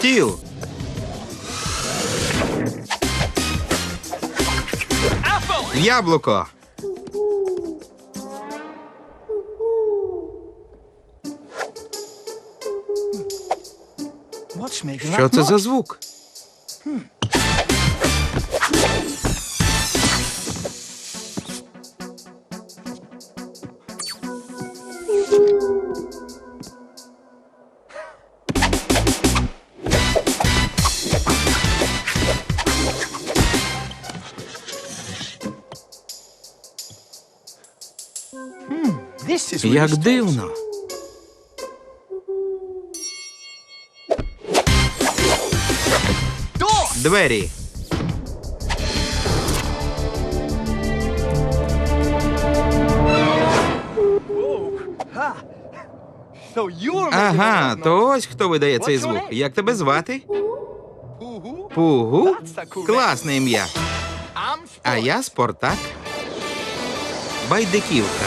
Стіл. Яблуко. Що це за звук? Як дивно. Двері. Ага, то ось хто видає цей звук. Як тебе звати? Пугу? Класне ім'я. А я Спартак. Байдиківка.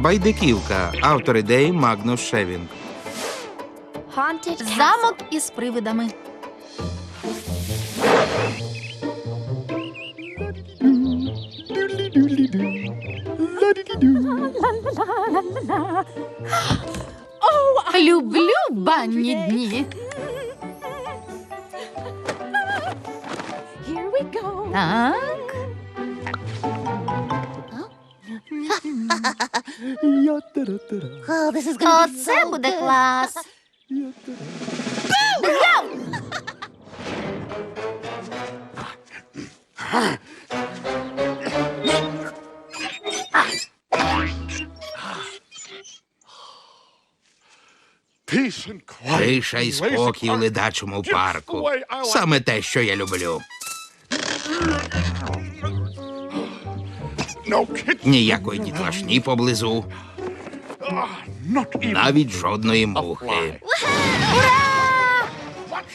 Байдиківка. Автор ідеї Магнус Шевін. Замок із привидами. Люблю банні дні. Так. Оце буде клас. Тиша і спокій у ледачому парку. Саме те, що я люблю. Ніякої дітлашні поблизу, навіть жодної мухи.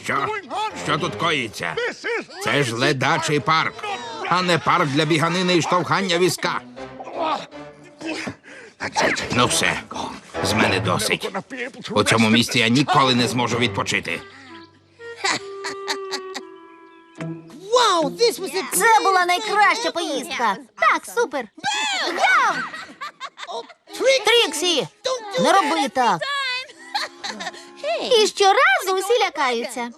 Що? Що тут коїться? Це ж ледачий парк, а не парк для біганини і штовхання візка. Ну все, з мене досить. У цьому місці я ніколи не зможу відпочити. Це була найкраща поїздка. Так, супер. Гав! Тріксі! Не роби так. І щоразу усі лякаються.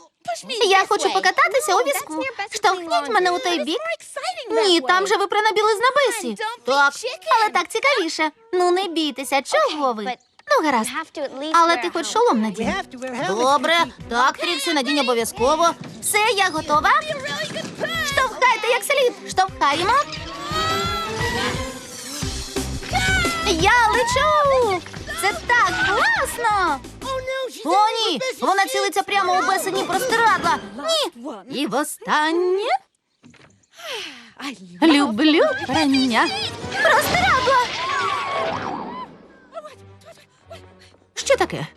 Я хочу покататися у візку. Штовхніть мене у той бік. Ні, там же ви при білизна бесі. Так, але так цікавіше. Ну не бійтеся, чого ви? Ну, гаразд. Але ти хоч шолом надій. Добре, так, Тріксі, надінь обов'язково. Все, я готова. Штовхайте як слід. Штовхаємо. Я лечу! Це так класно! О, ні! Вона цілиться прямо у бесені простирадла. Ні! І востаннє. Люблю прання. Простирадла! Що таке?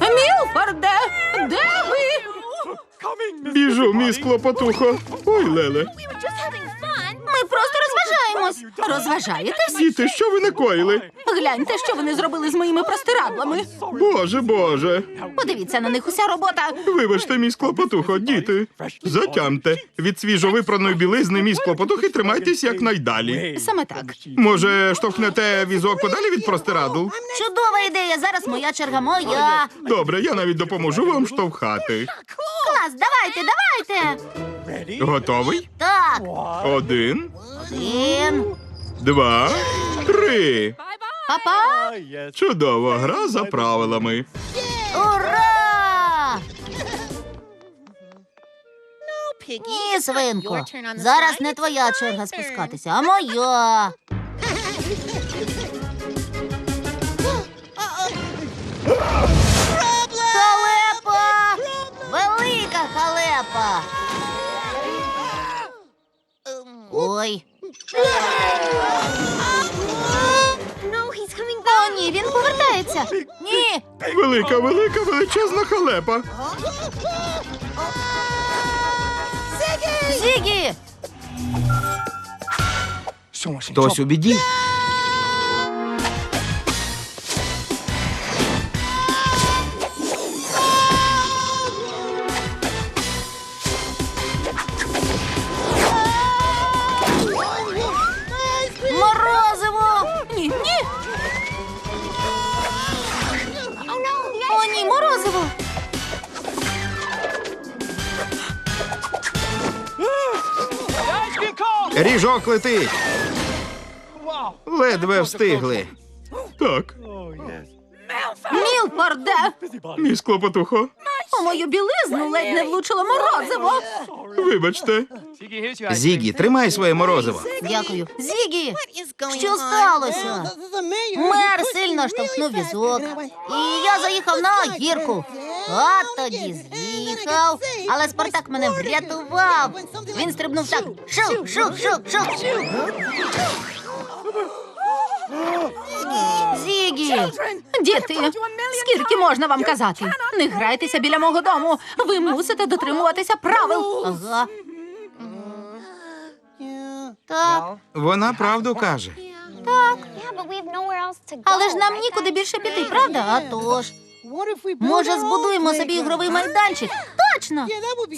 Мілфорде! Де? Біжу, міс Клопотухо. Ой, Леле. Ми просто розважаємось. Розважаєтесь? Діти, що ви накоїли? Гляньте, що вони зробили з моїми простирадлами. Боже, боже. Подивіться на них уся робота. Вибачте, міс Клопотухо, діти. Затямте. Від свіжовипраної білизни міс Клопотухи тримайтесь якнайдалі. Саме так. Може, штовхнете візок подалі від простирадл? Чудова ідея. Зараз моя черга моя. Добре, я навіть допоможу вам штовхати. Клас, давайте, давайте. Готовий? Так, Один, один. два, три. Па-па. Чудова гра за правилами. Ура! Ні, свинко. Зараз не твоя черга спускатися, а моя. Халепа! Велика халепа! Ой. О, ні, він повертається. Ні. Велика, велика, величезна халепа. Зігі! Хтось у біді. Летить. Ледве встигли. Так, Мілфорде! міс Клопотухо. У мою білизну ледь не влучило морозиво! Вибачте. Зігі, тримай своє морозиво. Дякую. Зігі! Що сталося? Мер сильно штовхнув візок, і я заїхав на гірку. А тоді з'їхав, але Спартак мене врятував. Він стрибнув так. Шук, шук, шук, шух. Зігі! Діти, скільки можна вам казати? Не грайтеся біля мого дому. Ви мусите дотримуватися правил. Ага. Так, Вона правду каже. так. але ж нам нікуди більше піти, правда? А тож. Може, збудуємо собі ігровий майданчик? Точно!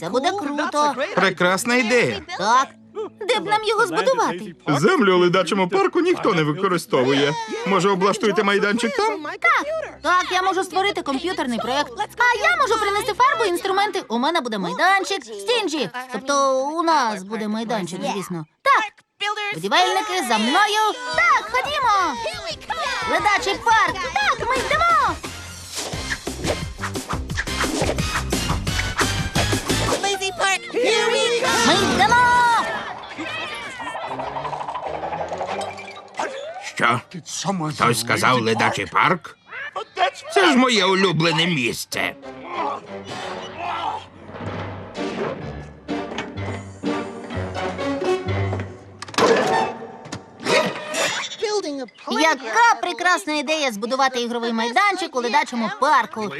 Це буде круто. Прекрасна ідея. Так. Де б нам його збудувати? Землю у ледачому парку ніхто не використовує. Може, облаштуйте майданчик там? Так, так, я можу створити комп'ютерний проект. А я можу принести фарбу, інструменти. У мене буде майданчик. Стінджі. Тобто у нас буде майданчик, звісно. Так. Будівельники за мною. Так, ходімо. Ледачий парк. Так, ми йдемо. Ми йдемо. Що? Хтось сказав ледачий парк? Це ж моє улюблене місце. Яка прекрасна ідея збудувати ігровий майданчик у ледачому парку.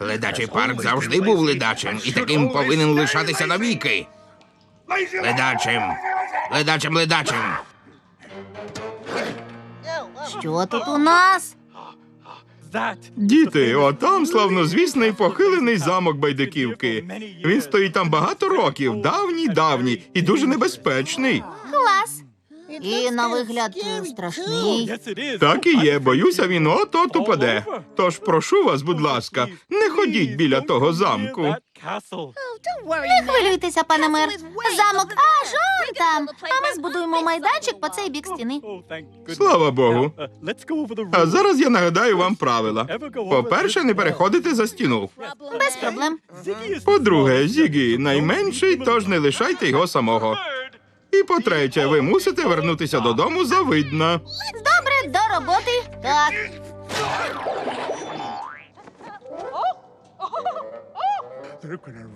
Ледачий парк завжди був ледачим і таким повинен лишатися навіки. Ледачим. Ледачим, ледачим. Що тут у нас? Діти, отам славнозвісний похилений замок Байдиківки. Він стоїть там багато років, давній, давній і дуже небезпечний. Клас. І на вигляд страшний. Так і є, боюся, він от-от упаде. Тож прошу вас, будь ласка, не ходіть біля того замку. Не хвилюйтеся, пане мер. Замок аж он там. А ми збудуємо майданчик по цей бік стіни. Слава Богу. А зараз я нагадаю вам правила. По-перше, не переходите за стіну. Без проблем. По-друге, Зігі найменший, тож не лишайте його самого. І по-третє, ви мусите вернутися додому завидно. Добре, до роботи. Так.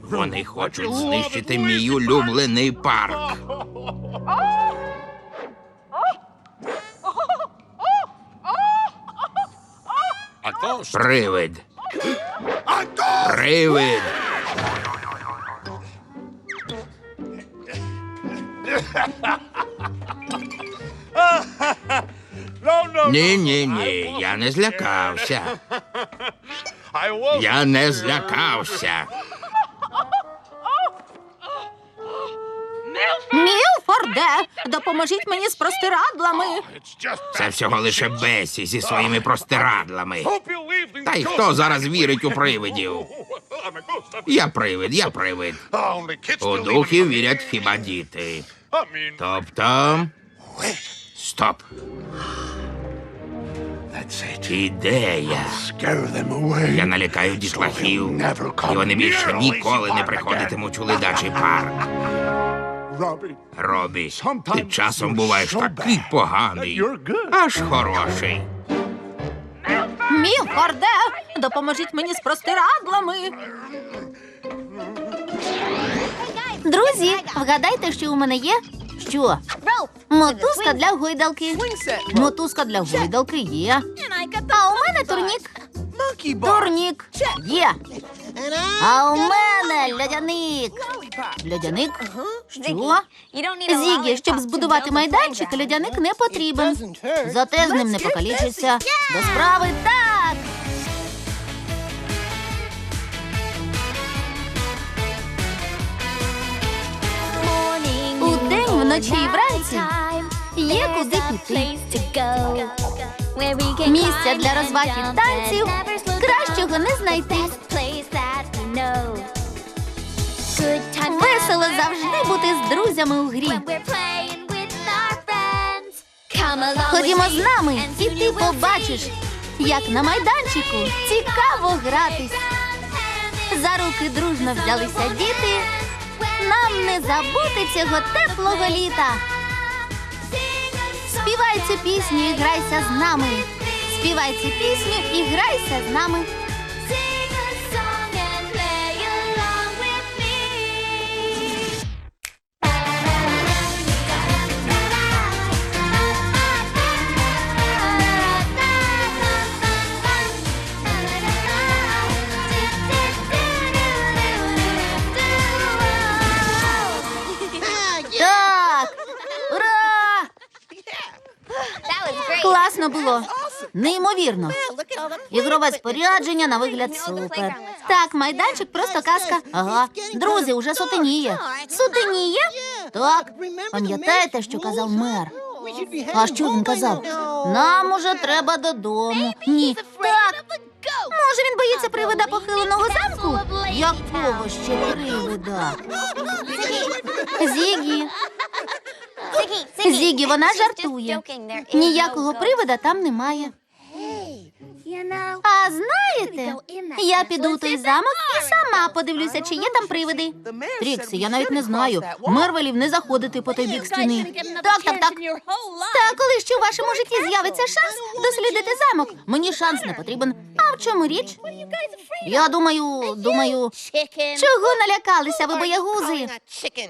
Вони хочуть знищити мій улюблений парк. Привид. Привид. Ні, ні, ні, я не злякався. Я не злякався. Мілфорде, допоможіть мені з простирадлами. Це всього лише Бесі зі своїми простирадлами. Та й хто зараз вірить у привидів? Я привид, я привид. У духів вірять хіба діти. Тобто. Стоп. Ідея. Я налякаю дітлахів, і вони більше ніколи не приходитимуть у ледачий парк. Робі, ти часом буваєш такий поганий, аж хороший. Мілфорде, допоможіть мені з простирадлами. Друзі, вгадайте, що у мене є? Що? Мотузка для гойдалки. Мотузка для гойдалки є. А у мене турнік. Турнік є. А у мене льодяник. Льодяник? Що? Зігі, щоб збудувати майданчик, льодяник не потрібен. Зате з ним не покалічишся. До справи так. Вночі і вранці є куди піти. Місця для розваг і танців кращого не знайти. Весело завжди бути з друзями у грі. Ходімо з нами, і ти побачиш, як на майданчику цікаво гратись. За руки дружно взялися діти. Нам не забути цього теплого літа. Співай цю пісню і грайся з нами. Співай цю пісню і грайся з нами. Неймовірно. Ігрове спорядження на вигляд супер. Так, майданчик просто казка. Ага. Друзі, уже сутеніє. Сутеніє? Так. Пам'ятаєте, що казав мер? А що він казав? Нам уже треба додому. Ні. Так. Може, він боїться привида похиленого замку? Якого ще привида? Зігі. Зігі, вона жартує. Ніякого привида там немає. А знаєте, я піду у той замок і сама подивлюся, чи є там привиди. Тріксі, я навіть не знаю. Мер велів не заходити по той бік стіни. Так, так, так. Та коли ще у вашому житті з'явиться шанс дослідити замок, мені шанс не потрібен. А в чому річ? Я думаю, думаю, чого налякалися ви боягузи?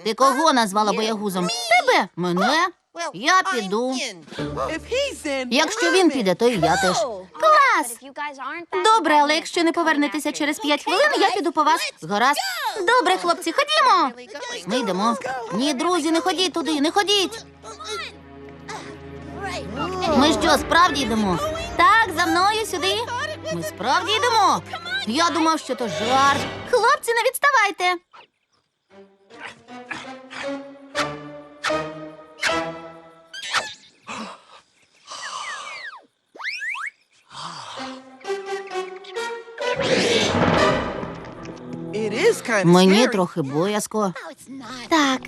Ти кого назвала боягузом? Тебе? Мене? Я піду. Якщо він піде, то і я теж. Клас! Добре, але якщо не повернетеся через п'ять хвилин, я піду по вас. Гаразд. Добре, хлопці, ходімо. Ми йдемо. Ні, друзі, не ходіть туди, не ходіть. Ми що, справді йдемо? Так, за мною сюди. Ми справді йдемо. Я думав, що то жарт. Хлопці, не відставайте. Мені трохи боязко. Так,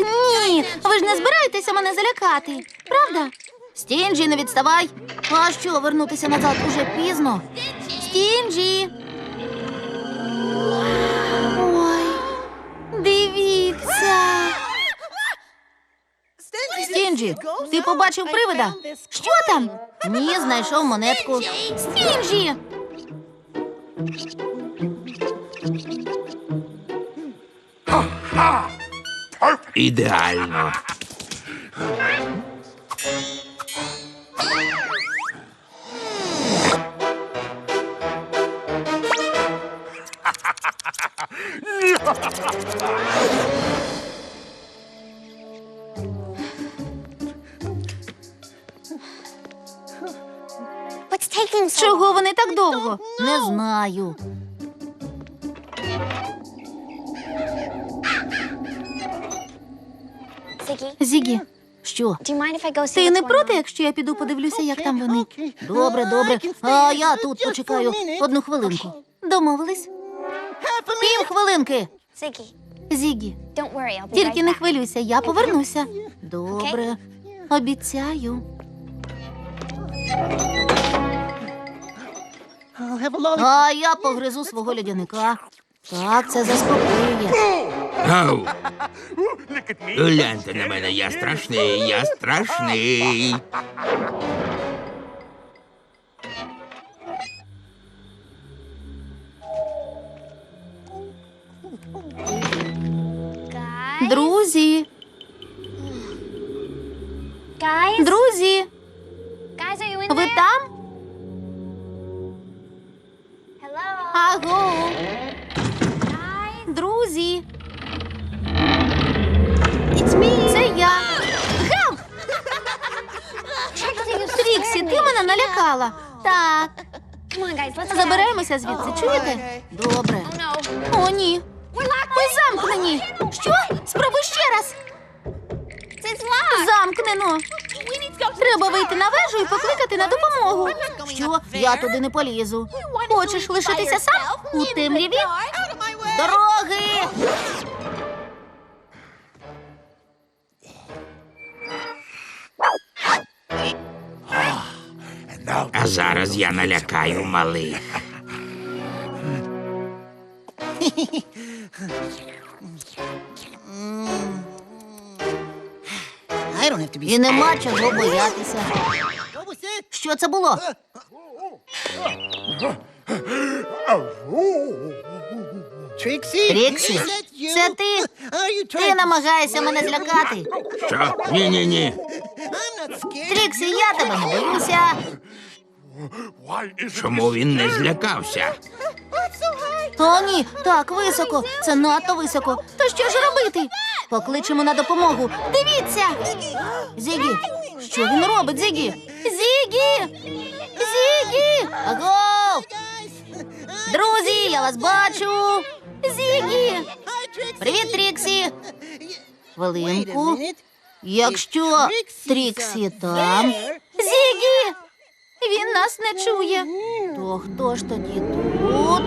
ні. Ви ж не збираєтеся мене залякати, правда? Стінджі, не відставай. А що, вернутися назад уже пізно? Стінджі. Ой, дивіться. Стінджі, ти побачив привида? Що там? Ні, знайшов монетку. Стінджі. Ідеально. Чого вони так довго? Не знаю. Зігі, що? Ти не проти, якщо я піду подивлюся, як там вони? Добре, добре. А я тут почекаю одну хвилинку. Домовились? Пів хвилинки. Зігі, тільки не хвилюйся, я повернуся. Добре, обіцяю. А я погризу свого льодяника. Так, це заспокоює. Ау! Гляньте на мене, я страшний, я страшний. Друзі, Guys, друзі, guys, are you in ви there? там? Hello, Аго, guys. друзі, Налякала. Так, забираємося звідси, чуєте? Добре. О, ні. Ми замкнені. Що? Спробуй ще раз. Замкнено. Треба вийти на вежу і покликати на допомогу. Що? Я туди не полізу. Хочеш лишитися сам у темряві? Дороги! А зараз я налякаю малих. І нема чого боятися. Що це було? Тріксі, Is це ти? Ти намагаєшся мене злякати. Що? Ні, ні, ні. Тріксі, я тебе не боюся. Чому він не злякався? О, ні, так високо. Це надто високо. То що ж робити? Покличемо на допомогу. Дивіться! Зігі! Що він робить, Зігі? Зігі! Зігі! Аго! Друзі, я вас бачу! Зігі! Привіт, Тріксі! Хвилинку. Якщо Тріксі там. Зігі! Він нас не чує. То хто ж тоді тут?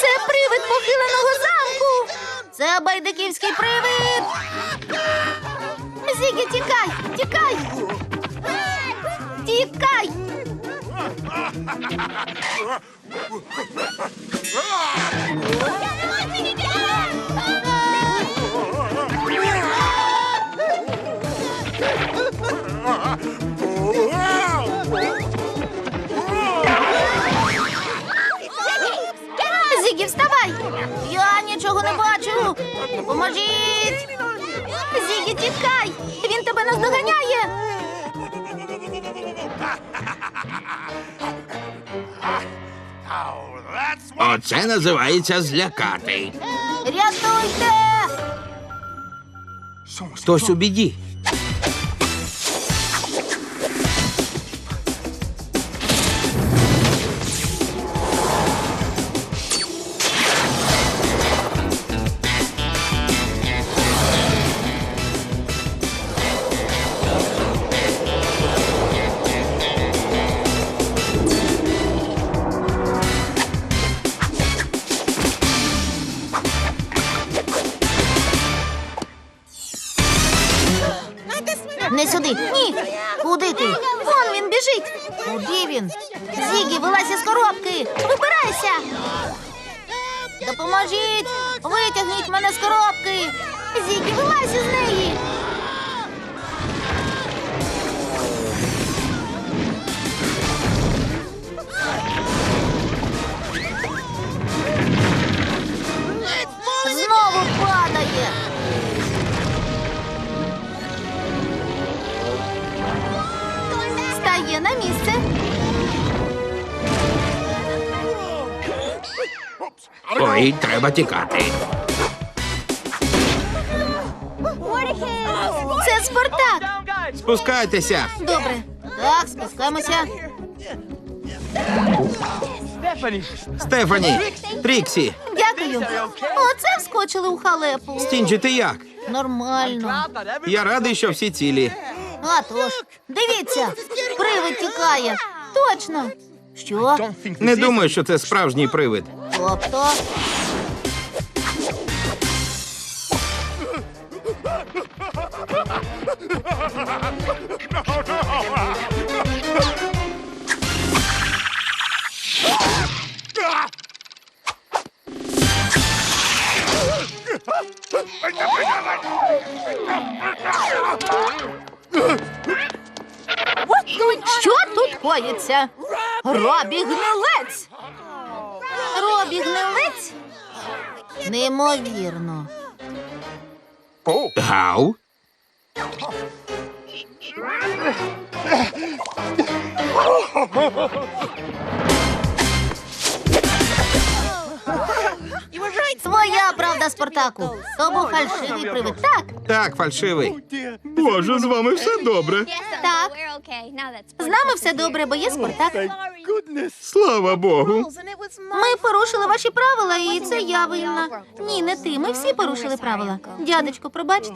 Це привид похиленого замку. Це байдиківський привид. Зігі, тікай, тікай. Тікай. Зігі, Допоможіть! Зігі, тікай! Він тебе наздоганяє! Оце називається злякати. Рятуйте! Хтось у біді. Ой, треба тікати. Це Спартак. Спускайтеся. Добре. Так, спускаємося. Стефані, Тріксі, Дякую. Оце вскочили у халепу. Стінджі, ти як? Нормально. Я радий, що всі цілі. А тож, дивіться, привид тікає. Точно. Що? Не думаю, що це справжній привид. Тобто. Что тут ходится, Робі Гнелец? Робі гнилець? Неймовірно. Гав? Спартаку. То був фальшивий привид. Так, Так, фальшивий. Боже, з вами все добре. так. З нами все добре, бо є Спартак. Слава Богу. Ми порушили ваші правила, і це я винна. Ні, не ти. Ми всі порушили правила. Дядечко, пробачте.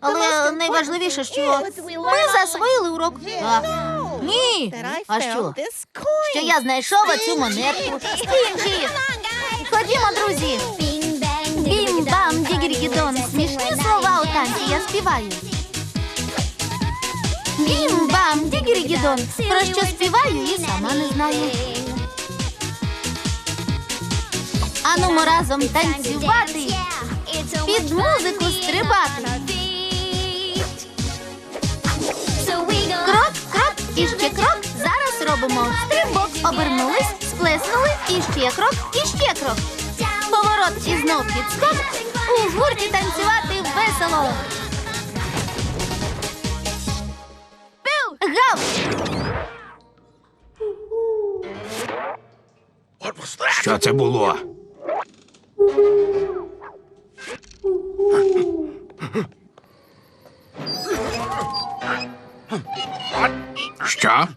Але найважливіше, що ми засвоїли урок. Так. Ні. А що? Що я знайшов оцю монетку. Стінджі! Ходімо, друзі. Бім-бам, дігіргідон. Смішні слова у танці я співаю. Бім-бам, дігіргідон. Про що співаю і сама не знаю. Анумо разом танцювати, під музику стрибати. Крок, крок і ще крок. Зараз робимо стрибок. Обернулись, сплеснули, і ще крок, і ще крок. Поворот і знов підскок. У гурті танцювати весело. Що це було? Що?